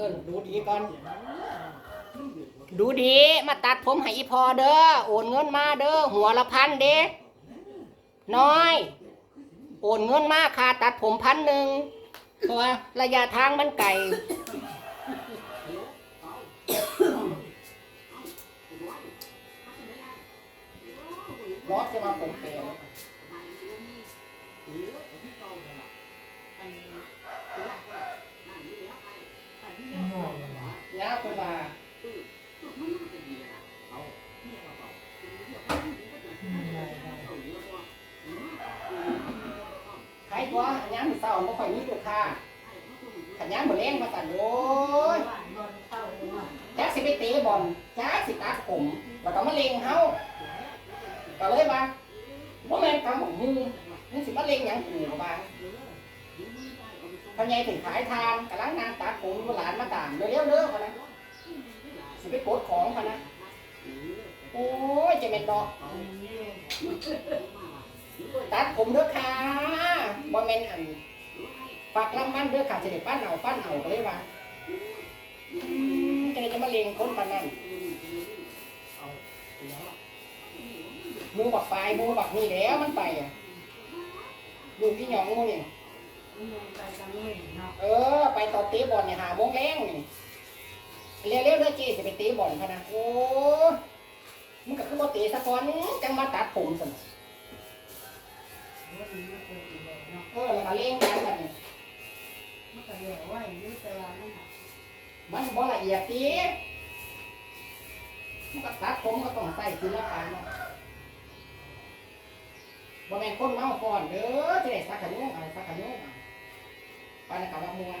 ออดูดีก่อน ดูดีมาตัดผมให้อีพอเด้อโอนเงินมาเด้อหัวละพันเด้น้อย โอนเงินมาค่าตัดผมพันหนึ่งเพราะว่าระยะทางมันไกลรถจะมาผมเปลี่ยนยา กตัวมาใครตัวขันเศร้าไม่ค่อยมีลูกค้าขันย้ำหมดแรงมาสั่นโอ้ยจักสิไปเตะบอลจักสิตัดผมแล้วก็มาเลงเฮาก็เลยว่าว่าแม่นกำของมึงมึงสิมาเลงหยังกูบ้างพอใหญายถึงขายทานกำลังนางตัดผมหลานมาตามเร็วๆเด้อพะนะ สิไปกดของพะนะ โอ้ยจะเป็นดอก ตัดผมเด้อค่ะบ่แม่นอันฝากลำมันเด้อค่ะจะได้ปั้นเอาปั้นเอาก็เลยว่าอืมจะได้จะมาเลงคนปานนั้นหมูบักปลายหมูบักนี่แหล้วมันไปอะดูพี่หยองหมูนี่เออ ไปต่อเตะบอลเนี่ยหาโมงแรงนี่ เร็วๆเด้อเจ๊จะไปเตะบอลพะนะโอ้มึงก็คือบ่เตะซะก่อนจังมาตัดผมซั่นเออแล้วก็เลี้ยงกันแบบนี้มันบ่ละเอียดตีมันก็ตัดผมก็ต้องใส่ศิลปะเนาะบ่แม่นคนเมาก่อนเด้อจะได้สักขะโยงอะไรสักขะโยงอะไปนะครัว่ามวน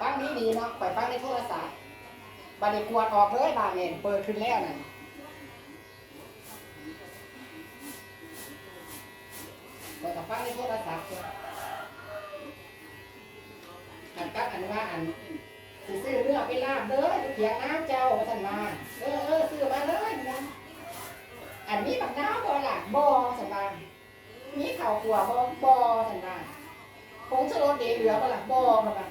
ฟังดีดีเนาะไปฟังในโทรศัพท์บัดนี้กวดออกเลยบานเนี่ยเปิดขึ้นแล้วน่ะเปิดฟังในโทรศัพท์อันกับอันว่าอันสิซื้อเนื้อไปลาบเด้อเถียงน้ำเจ้าท่านมาเออเออซื้อมาเลยนะอันนี้บักน้ำบ่ล่ะบ่สันมามีข้าวขัวบ่บ่สันมา ผงชูรสเดเหลือบ่ล่ะบ่สันมา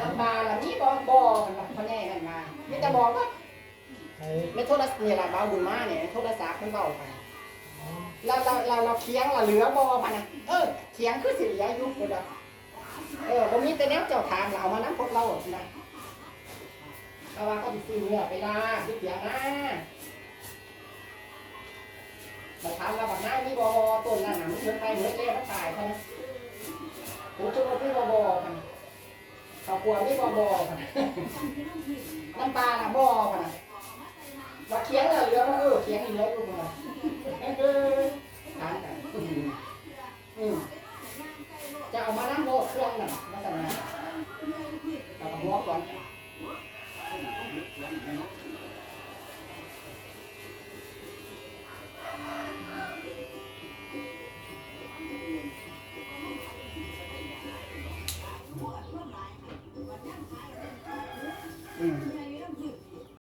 น้ำปลาล่ะมีบ่บ่สันมาพ่อแน่กันมามีแต่บอกว่าไม่โทรศัพท์นี่ล่ะเบาบุญมาเนี่ยโทรศัพท์มันเบาไปเราเราเราเราเคียงเราเหลือบ่พะนะเออเคียงคือสิเหลืออยู่บ่ดอกเออบ่มีแต่แนวเจ้าทางเราเอามานํพวกเรานะเพราะว่าเขาสิซื้อเนื้อไปลาบที่เถียงนะมาถามว่าบักน้ามีบ่ต้นนั่นน่ะมันเกิดไปเหมือนแล้วมันตายพะนะ ผมชุบมีบ่บ่พะนข้าวคั่วมีบ่บอกันน้ำปลาน่ะบ่พะนะว่าเคียงแล้วเหลือบ่เออเคียงเหลืออยู่ะน